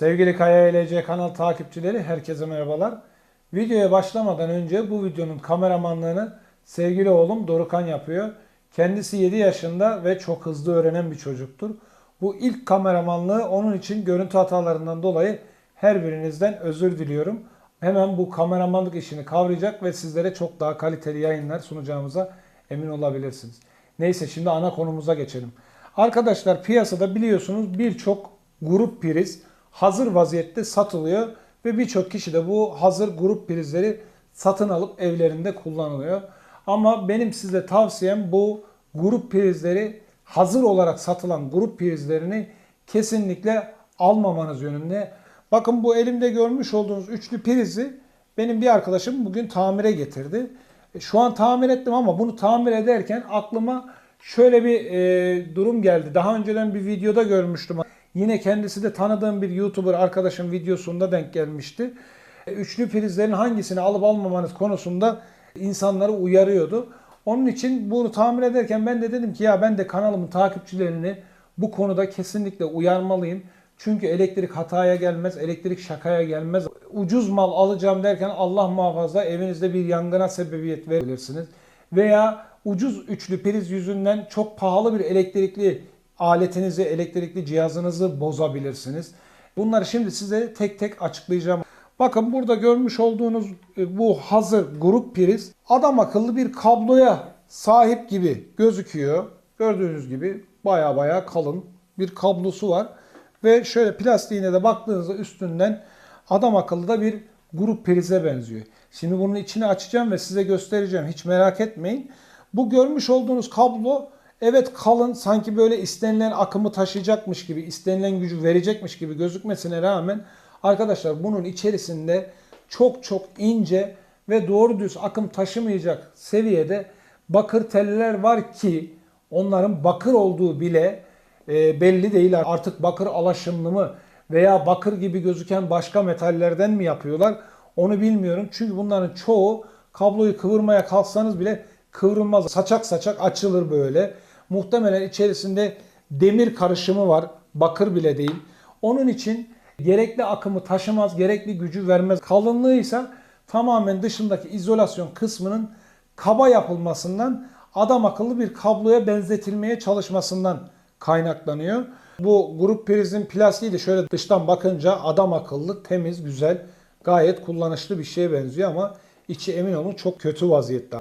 Sevgili Kaya LC kanal takipçileri herkese merhabalar. Videoya başlamadan önce bu videonun kameramanlığını sevgili oğlum Dorukan yapıyor. Kendisi 7 yaşında ve çok hızlı öğrenen bir çocuktur. Bu ilk kameramanlığı onun için görüntü hatalarından dolayı her birinizden özür diliyorum. Hemen bu kameramanlık işini kavrayacak ve sizlere çok daha kaliteli yayınlar sunacağımıza emin olabilirsiniz. Neyse şimdi ana konumuza geçelim. Arkadaşlar piyasada biliyorsunuz birçok grup priz hazır vaziyette satılıyor ve birçok kişi de bu hazır grup prizleri satın alıp evlerinde kullanılıyor. Ama benim size tavsiyem bu grup prizleri hazır olarak satılan grup prizlerini kesinlikle almamanız yönünde. Bakın bu elimde görmüş olduğunuz üçlü prizi benim bir arkadaşım bugün tamire getirdi. E, Şu an tamir ettim ama bunu tamir ederken aklıma şöyle bir e, durum geldi. Daha önceden bir videoda görmüştüm. Yine kendisi de tanıdığım bir YouTuber arkadaşım videosunda denk gelmişti. E, Üçlü prizlerin hangisini alıp almamanız konusunda insanları uyarıyordu. Onun için bunu tamir ederken ben de dedim ki ya ben de kanalımın takipçilerini bu konuda kesinlikle uyarmalıyım. Çünkü elektrik hataya gelmez, elektrik şakaya gelmez. Ucuz mal alacağım derken Allah muhafaza evinizde bir yangına sebebiyet verebilirsiniz. Veya ucuz üçlü priz yüzünden çok pahalı bir elektrikli aletinizi, elektrikli cihazınızı bozabilirsiniz. Bunları şimdi size tek tek açıklayacağım. Bakın burada görmüş olduğunuz e, bu hazır grup priz adam akıllı bir kabloya sahip gibi gözüküyor. Gördüğünüz gibi baya baya kalın bir kablosu var. Ve şöyle plastiğine de baktığınızda üstünden adam akıllı da bir grup prize benziyor. Şimdi bunun içini açacağım ve size göstereceğim. Hiç merak etmeyin. Bu görmüş olduğunuz kablo evet kalın sanki böyle istenilen akımı taşıyacakmış gibi, istenilen gücü verecekmiş gibi gözükmesine rağmen arkadaşlar bunun içerisinde çok çok ince ve doğru düz akım taşımayacak seviyede bakır teller var ki onların bakır olduğu bile e, belli değil. Artık bakır alaşımlı mı veya bakır gibi gözüken başka metallerden mi yapıyorlar onu bilmiyorum. Çünkü bunların çoğu kabloyu kıvırmaya kalksanız bile kıvrılmaz. Saçak saçak açılır böyle. Muhtemelen içerisinde demir karışımı var. Bakır bile değil. Onun için gerekli akımı taşımaz, gerekli gücü vermez. Kalınlığı ise tamamen dışındaki izolasyon kısmının kaba yapılmasından adam akıllı bir kabloya benzetilmeye çalışmasından kaynaklanıyor. Bu grup prizin plastiği de şöyle dıştan bakınca adam akıllı, temiz, güzel, gayet kullanışlı bir şeye benziyor ama içi emin olun çok kötü vaziyette.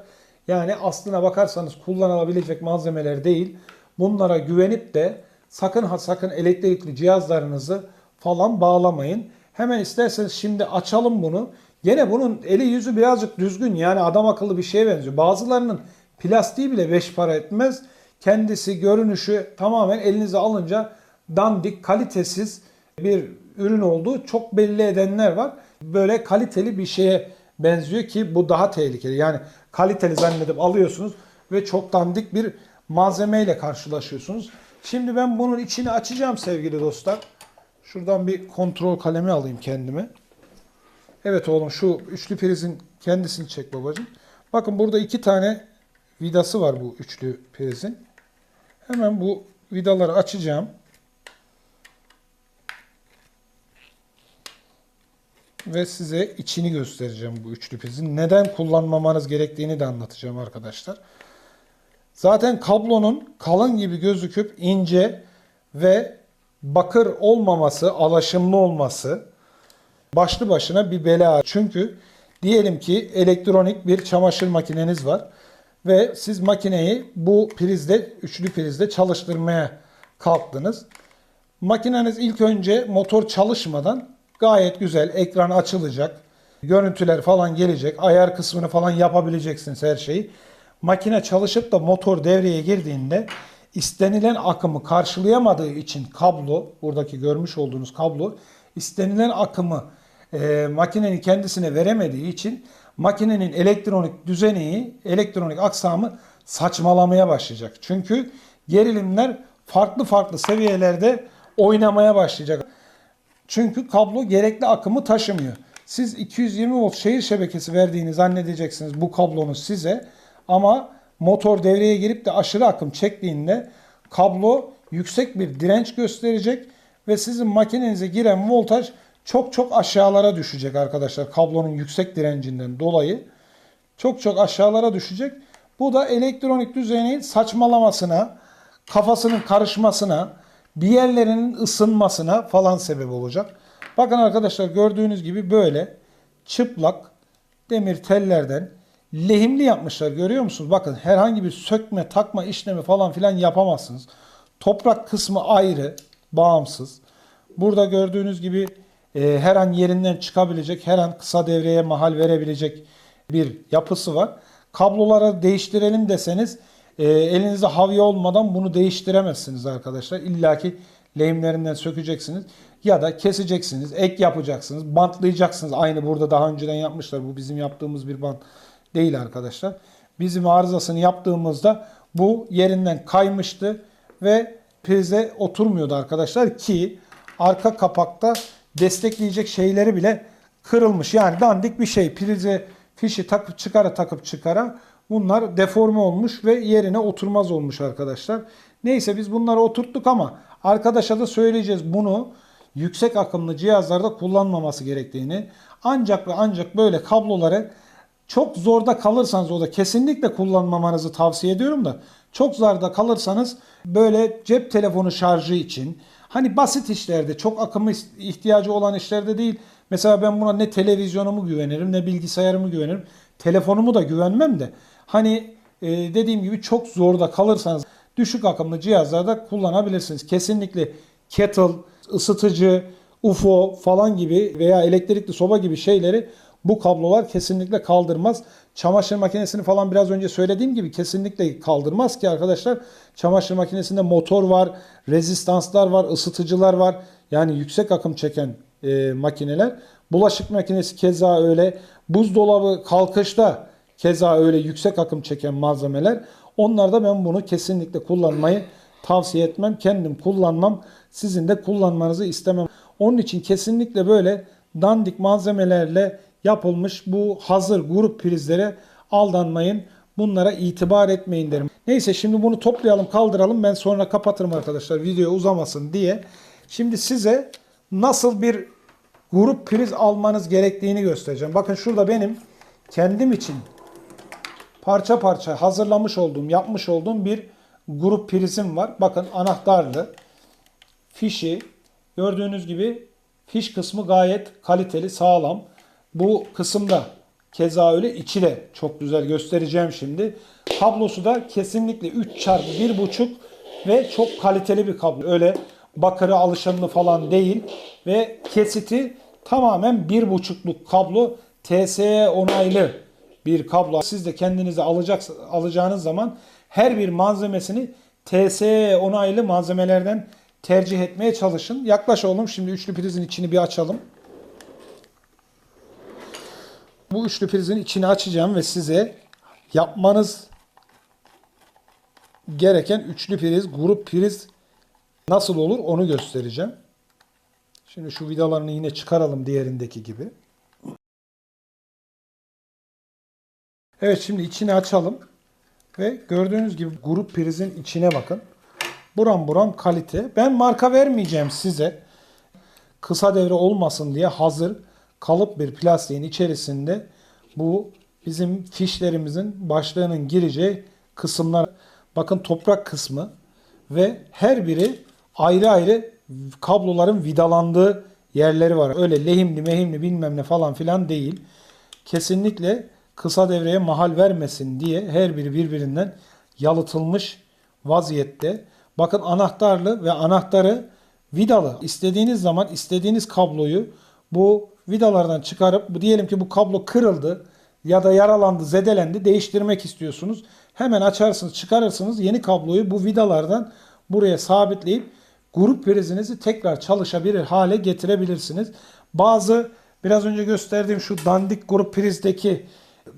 Yani aslına bakarsanız kullanılabilecek malzemeler değil. Bunlara güvenip de sakın ha sakın elektrikli cihazlarınızı falan bağlamayın. Hemen isterseniz şimdi açalım bunu. Gene bunun eli yüzü birazcık düzgün yani adam akıllı bir şeye benziyor. Bazılarının plastiği bile beş para etmez. Kendisi, görünüşü tamamen elinize alınca dandik, kalitesiz bir ürün olduğu çok belli edenler var. Böyle kaliteli bir şeye benziyor ki bu daha tehlikeli. Yani kaliteli zannedip alıyorsunuz ve çok dandik bir malzemeyle karşılaşıyorsunuz. Şimdi ben bunun içini açacağım sevgili dostlar. Şuradan bir kontrol kalemi alayım kendime. Evet oğlum şu üçlü prizin kendisini çek babacığım. Bakın burada iki tane vidası var bu üçlü prizin. Hemen bu vidaları açacağım. Ve size içini göstereceğim bu üçlü prizin. Neden kullanmamanız gerektiğini de anlatacağım arkadaşlar. Zaten kablonun kalın gibi gözüküp ince ve bakır olmaması, alaşımlı olması başlı başına bir bela. Çünkü diyelim ki elektronik bir çamaşır makineniz var ve siz makineyi bu prizde, üçlü prizde çalıştırmaya kalktınız. Makineniz ilk önce motor çalışmadan gayet güzel ekran açılacak. Görüntüler falan gelecek. Ayar kısmını falan yapabileceksiniz her şeyi. Makine çalışıp da motor devreye girdiğinde istenilen akımı karşılayamadığı için kablo, buradaki görmüş olduğunuz kablo istenilen akımı e, makinenin kendisine veremediği için makinenin elektronik düzeneği, elektronik aksamı saçmalamaya başlayacak. Çünkü gerilimler farklı farklı seviyelerde oynamaya başlayacak. Çünkü kablo gerekli akımı taşımıyor. Siz 220 volt şehir şebekesi verdiğini zannedeceksiniz bu kablonun size. Ama motor devreye girip de aşırı akım çektiğinde kablo yüksek bir direnç gösterecek ve sizin makinenize giren voltaj çok çok aşağılara düşecek arkadaşlar. Kablonun yüksek direncinden dolayı çok çok aşağılara düşecek. Bu da elektronik düzenin saçmalamasına, kafasının karışmasına, bir yerlerinin ısınmasına falan sebep olacak. Bakın arkadaşlar gördüğünüz gibi böyle çıplak demir tellerden lehimli yapmışlar görüyor musunuz? Bakın herhangi bir sökme, takma işlemi falan filan yapamazsınız. Toprak kısmı ayrı, bağımsız. Burada gördüğünüz gibi e, her an yerinden çıkabilecek, her an kısa devreye mahal verebilecek bir yapısı var. Kabloları değiştirelim deseniz e, elinizde havya olmadan bunu değiştiremezsiniz arkadaşlar. İlla ki lehimlerinden sökeceksiniz ya da keseceksiniz, ek yapacaksınız, bantlayacaksınız. Aynı burada daha önceden yapmışlar. Bu bizim yaptığımız bir bant değil arkadaşlar. Bizim arızasını yaptığımızda bu yerinden kaymıştı ve prize oturmuyordu arkadaşlar ki arka kapakta destekleyecek şeyleri bile kırılmış. Yani dandik bir şey. Prize fişi takıp çıkara takıp çıkara bunlar deforme olmuş ve yerine oturmaz olmuş arkadaşlar. Neyse biz bunları oturttuk ama arkadaşa da söyleyeceğiz bunu yüksek akımlı cihazlarda kullanmaması gerektiğini. Ancak ve ancak böyle kabloları çok zorda kalırsanız o da kesinlikle kullanmamanızı tavsiye ediyorum da çok zorda kalırsanız böyle cep telefonu şarjı için hani basit işlerde çok akımı ihtiyacı olan işlerde değil. Mesela ben buna ne televizyonumu güvenirim ne bilgisayarımı güvenirim. Telefonumu da güvenmem de hani e, dediğim gibi çok zorda kalırsanız düşük akımlı cihazlarda kullanabilirsiniz. Kesinlikle kettle, ısıtıcı, UFO falan gibi veya elektrikli soba gibi şeyleri bu kablolar kesinlikle kaldırmaz. Çamaşır makinesini falan biraz önce söylediğim gibi kesinlikle kaldırmaz ki arkadaşlar. Çamaşır makinesinde motor var, rezistanslar var, ısıtıcılar var. Yani yüksek akım çeken e, makineler. Bulaşık makinesi keza öyle. Buzdolabı kalkışta keza öyle yüksek akım çeken malzemeler. Onlarda ben bunu kesinlikle kullanmayı tavsiye etmem. Kendim kullanmam. Sizin de kullanmanızı istemem. Onun için kesinlikle böyle dandik malzemelerle yapılmış bu hazır grup prizlere aldanmayın. Bunlara itibar etmeyin derim. Neyse şimdi bunu toplayalım kaldıralım. Ben sonra kapatırım arkadaşlar video uzamasın diye. Şimdi size nasıl bir grup priz almanız gerektiğini göstereceğim. Bakın şurada benim kendim için parça parça hazırlamış olduğum, yapmış olduğum bir grup prizim var. Bakın anahtarlı, fişi gördüğünüz gibi fiş kısmı gayet kaliteli, sağlam. Bu kısımda keza öyle içi de çok güzel göstereceğim şimdi. Kablosu da kesinlikle 3 çarpı 1.5 ve çok kaliteli bir kablo. Öyle bakırı alışanlı falan değil ve kesiti tamamen 1.5'luk kablo TSE onaylı bir kablo. Siz de kendinize alacak, alacağınız zaman her bir malzemesini TSE onaylı malzemelerden tercih etmeye çalışın. Yaklaş oğlum şimdi üçlü prizin içini bir açalım. Bu üçlü prizin içini açacağım ve size yapmanız gereken üçlü priz, grup priz nasıl olur onu göstereceğim. Şimdi şu vidalarını yine çıkaralım diğerindeki gibi. Evet şimdi içini açalım. Ve gördüğünüz gibi grup prizin içine bakın. Buram buram kalite. Ben marka vermeyeceğim size. Kısa devre olmasın diye hazır kalıp bir plastiğin içerisinde bu bizim fişlerimizin başlığının gireceği kısımlar. Bakın toprak kısmı ve her biri ayrı ayrı kabloların vidalandığı yerleri var. Öyle lehimli mehimli bilmem ne falan filan değil. Kesinlikle kısa devreye mahal vermesin diye her biri birbirinden yalıtılmış vaziyette. Bakın anahtarlı ve anahtarı vidalı. İstediğiniz zaman istediğiniz kabloyu bu vidalardan çıkarıp diyelim ki bu kablo kırıldı ya da yaralandı, zedelendi, değiştirmek istiyorsunuz. Hemen açarsınız, çıkarırsınız. Yeni kabloyu bu vidalardan buraya sabitleyip grup prizinizi tekrar çalışabilir hale getirebilirsiniz. Bazı biraz önce gösterdiğim şu dandik grup prizdeki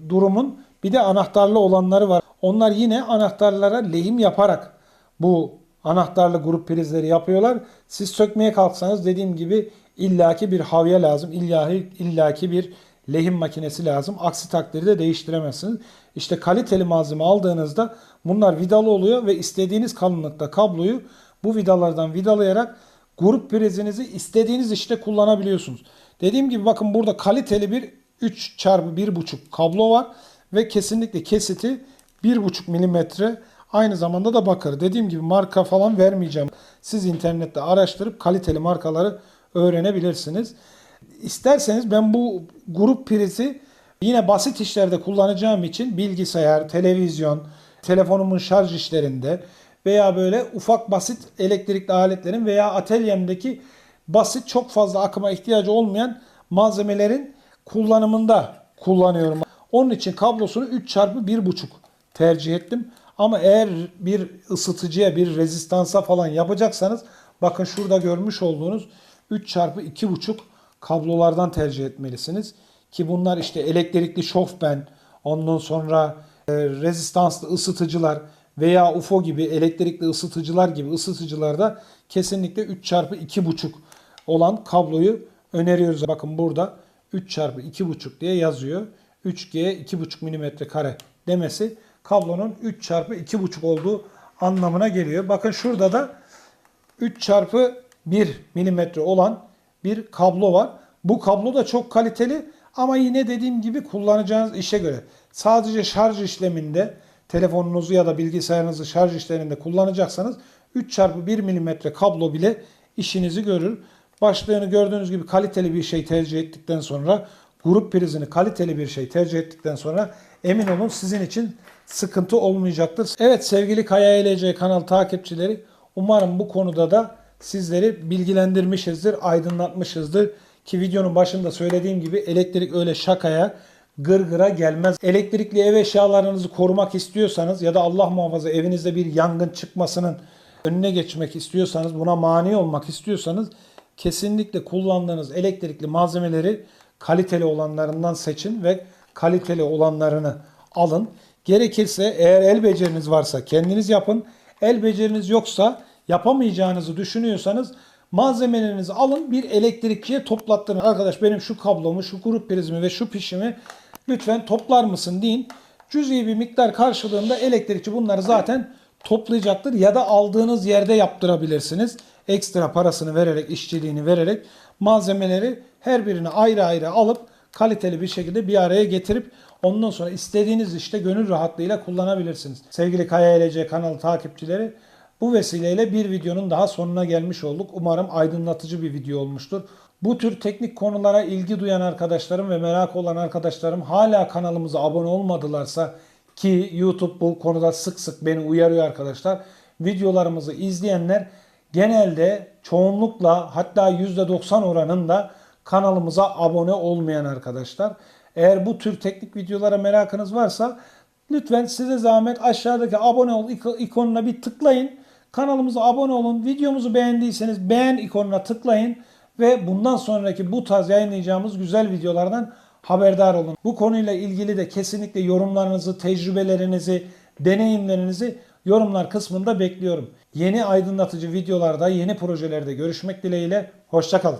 durumun bir de anahtarlı olanları var. Onlar yine anahtarlara lehim yaparak bu anahtarlı grup prizleri yapıyorlar. Siz sökmeye kalksanız dediğim gibi illaki bir havya lazım. İllahi, illaki bir lehim makinesi lazım. Aksi takdirde değiştiremezsiniz. İşte kaliteli malzeme aldığınızda bunlar vidalı oluyor ve istediğiniz kalınlıkta kabloyu bu vidalardan vidalayarak grup prizinizi istediğiniz işte kullanabiliyorsunuz. Dediğim gibi bakın burada kaliteli bir 3 çarpı 1.5 kablo var ve kesinlikle kesiti 1.5 milimetre. Aynı zamanda da bakır. Dediğim gibi marka falan vermeyeceğim. Siz internette araştırıp kaliteli markaları öğrenebilirsiniz. İsterseniz ben bu grup prizi yine basit işlerde kullanacağım için bilgisayar, televizyon, telefonumun şarj işlerinde veya böyle ufak basit elektrikli aletlerin veya atölyemdeki basit çok fazla akıma ihtiyacı olmayan malzemelerin kullanımında kullanıyorum. Onun için kablosunu 3 çarpı 1.5 tercih ettim. Ama eğer bir ısıtıcıya, bir rezistansa falan yapacaksanız bakın şurada görmüş olduğunuz 3 çarpı 2.5 kablolardan tercih etmelisiniz. Ki bunlar işte elektrikli şofben, ondan sonra e, rezistanslı ısıtıcılar veya UFO gibi elektrikli ısıtıcılar gibi ısıtıcılarda kesinlikle 3 çarpı 2.5 olan kabloyu öneriyoruz. Bakın burada 3 çarpı 2.5 diye yazıyor. 3G 2.5 milimetre kare demesi kablonun 3 çarpı 2.5 olduğu anlamına geliyor. Bakın şurada da 3 çarpı 1 milimetre olan bir kablo var. Bu kablo da çok kaliteli ama yine dediğim gibi kullanacağınız işe göre. Sadece şarj işleminde telefonunuzu ya da bilgisayarınızı şarj işlerinde kullanacaksanız 3 çarpı 1 milimetre kablo bile işinizi görür. Başlığını gördüğünüz gibi kaliteli bir şey tercih ettikten sonra grup prizini kaliteli bir şey tercih ettikten sonra emin olun sizin için sıkıntı olmayacaktır. Evet sevgili Kaya ELC kanal takipçileri umarım bu konuda da sizleri bilgilendirmişizdir, aydınlatmışızdır. Ki videonun başında söylediğim gibi elektrik öyle şakaya, gırgıra gelmez. Elektrikli ev eşyalarınızı korumak istiyorsanız ya da Allah muhafaza evinizde bir yangın çıkmasının önüne geçmek istiyorsanız, buna mani olmak istiyorsanız kesinlikle kullandığınız elektrikli malzemeleri kaliteli olanlarından seçin ve kaliteli olanlarını alın. Gerekirse eğer el beceriniz varsa kendiniz yapın. El beceriniz yoksa yapamayacağınızı düşünüyorsanız malzemelerinizi alın bir elektrikçiye toplattırın. Arkadaş benim şu kablomu, şu grup prizmi ve şu pişimi lütfen toplar mısın deyin. Cüzi bir miktar karşılığında elektrikçi bunları zaten toplayacaktır ya da aldığınız yerde yaptırabilirsiniz. Ekstra parasını vererek, işçiliğini vererek malzemeleri her birini ayrı ayrı alıp kaliteli bir şekilde bir araya getirip ondan sonra istediğiniz işte gönül rahatlığıyla kullanabilirsiniz. Sevgili Kaya LC kanalı takipçileri bu vesileyle bir videonun daha sonuna gelmiş olduk. Umarım aydınlatıcı bir video olmuştur. Bu tür teknik konulara ilgi duyan arkadaşlarım ve merak olan arkadaşlarım hala kanalımıza abone olmadılarsa ki YouTube bu konuda sık sık beni uyarıyor arkadaşlar. Videolarımızı izleyenler genelde çoğunlukla hatta %90 oranında kanalımıza abone olmayan arkadaşlar. Eğer bu tür teknik videolara merakınız varsa lütfen size zahmet aşağıdaki abone ol ikonuna bir tıklayın. Kanalımıza abone olun. Videomuzu beğendiyseniz beğen ikonuna tıklayın ve bundan sonraki bu tarz yayınlayacağımız güzel videolardan haberdar olun. Bu konuyla ilgili de kesinlikle yorumlarınızı, tecrübelerinizi, deneyimlerinizi yorumlar kısmında bekliyorum. Yeni aydınlatıcı videolarda, yeni projelerde görüşmek dileğiyle. Hoşçakalın.